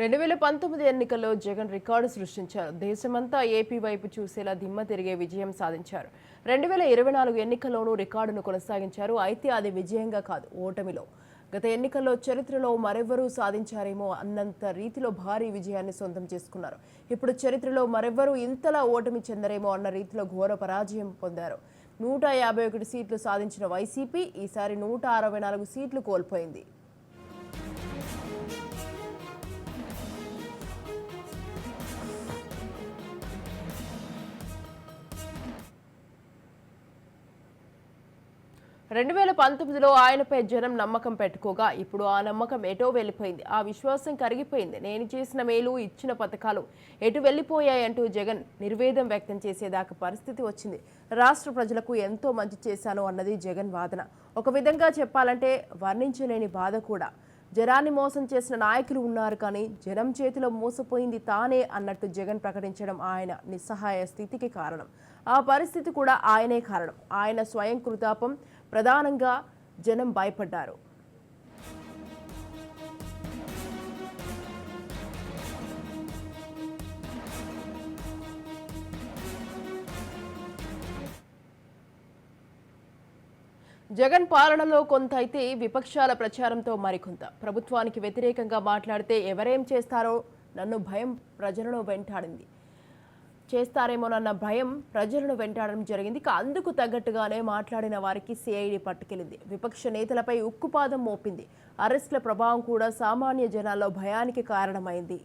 రెండు వేల పంతొమ్మిది ఎన్నికల్లో జగన్ రికార్డు సృష్టించారు. దేశమంతా ఏపీ వైపు చూసేలా దిమ్మ తిరిగే విజయం సాధించారు. రెండు వేల ఇరవై నాలుగు ఎన్నికల్లోనూ రికార్డును కొనసాగించారు. అయితే అది విజయంగా కాదు ఓటమిలో. గత ఎన్నికల్లో చరిత్రలో మరెవ్వరూ సాధించారేమో అన్నంత రీతిలో భారీ విజయాన్ని సొంతం చేసుకున్నారు. ఇప్పుడు చరిత్రలో మరెవ్వరూ ఇంతలా ఓటమి చెందరేమో అన్న రీతిలో ఘోర పరాజయం పొందారు. నూట యాభై ఒకటి సీట్లు సాధించిన వైసీపీ ఈసారి నూట అరవై నాలుగు సీట్లు కోల్పోయింది. రెండు వేల పంతొమ్మిదిలో ఆయనపై జనం నమ్మకం పెట్టుకోగా ఇప్పుడు ఆ నమ్మకం ఎటో వెళ్ళిపోయింది. ఆ విశ్వాసం కరిగిపోయింది. నేను చేసిన మేలు ఇచ్చిన పథకాలు ఎటు వెళ్ళిపోయాయంటూ జగన్ నిర్వేదం వ్యక్తం చేసేదాకా పరిస్థితి వచ్చింది. రాష్ట్ర ప్రజలకు ఎంతో మంచి చేశాను అన్నది జగన్ వాదన. ఒక విధంగా చెప్పాలంటే వర్ణించలేని బాధ కూడా. జనాన్ని మోసం చేసిన నాయకులు ఉన్నారు కానీ జనం చేతిలో మోసపోయింది తానే అన్నట్టు జగన్ ప్రకటించడం ఆయన నిస్సహాయ స్థితికి కారణం. ఆ పరిస్థితి కూడా ఆయనే కారణం. ఆయన స్వయం కృతాపం. ప్రధానంగా జనం భయపడ్డారు. జగన్ పాలనలో కొంత అయితే విపక్షాల ప్రచారంతో మరికొంత. ప్రభుత్వానికి వ్యతిరేకంగా మాట్లాడితే ఎవరేం చేస్తారో నన్ను భయం ప్రజలను వెంటాడింది. చేస్తారేమోనన్న భయం ప్రజలను వెంటాడడం జరిగింది. అందుకు తగ్గట్టుగానే మాట్లాడిన వారికి సిఐడి పట్టుకెళ్ళింది. విపక్ష నేతలపై ఉక్కుపాదం మోపింది. అరెస్టుల ప్రభావం కూడా సామాన్య జనాల్లో భయానికి కారణమైంది.